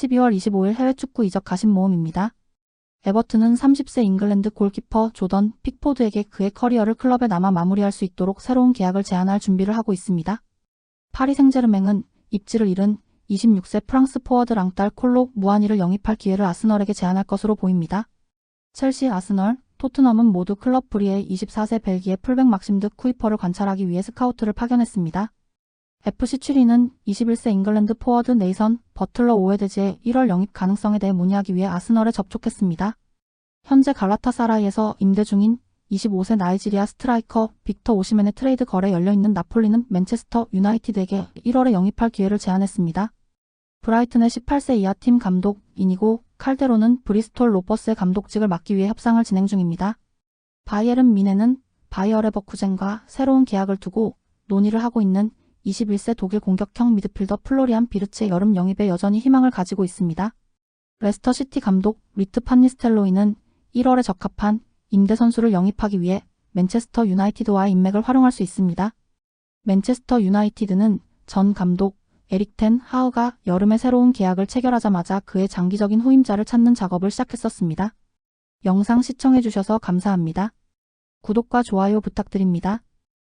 12월 25일 해외 축구 이적 가심 모음입니다. 에버튼은 30세 잉글랜드 골키퍼 조던 픽포드에게 그의 커리어를 클럽에 남아 마무리할 수 있도록 새로운 계약을 제안할 준비를 하고 있습니다. 파리 생제르맹은 입지를 잃은 26세 프랑스 포워드 랑딸 콜로 무한이를 영입할 기회를 아스널에게 제안할 것으로 보입니다. 첼시, 아스널, 토트넘은 모두 클럽 브리의 24세 벨기에 풀백 막심드 쿠이퍼를 관찰하기 위해 스카우트를 파견했습니다. FC 추리는 21세 잉글랜드 포워드 네이선 버틀러 오에드지의 1월 영입 가능성에 대해 문의하기 위해 아스널에 접촉했습니다. 현재 갈라타사라이에서 임대 중인 25세 나이지리아 스트라이커 빅터 오시멘의 트레이드 거래 열려있는 나폴리는 맨체스터 유나이티드에게 1월에 영입할 기회를 제안했습니다. 브라이튼의 18세 이하 팀 감독 이니고 칼데로는 브리스톨 로퍼스의 감독직을 맡기 위해 협상을 진행 중입니다. 바이에른 미네는 바이어 레버쿠젠과 새로운 계약을 두고 논의를 하고 있는 21세 독일 공격형 미드필더 플로리안 비르츠의 여름 영입에 여전히 희망을 가지고 있습니다. 레스터 시티 감독 리트 판니스텔로이는 1월에 적합한 임대 선수를 영입하기 위해 맨체스터 유나이티드와의 인맥을 활용할 수 있습니다. 맨체스터 유나이티드는 전 감독 에릭 텐 하우가 여름에 새로운 계약을 체결하자마자 그의 장기적인 후임자를 찾는 작업을 시작했었습니다. 영상 시청해주셔서 감사합니다. 구독과 좋아요 부탁드립니다.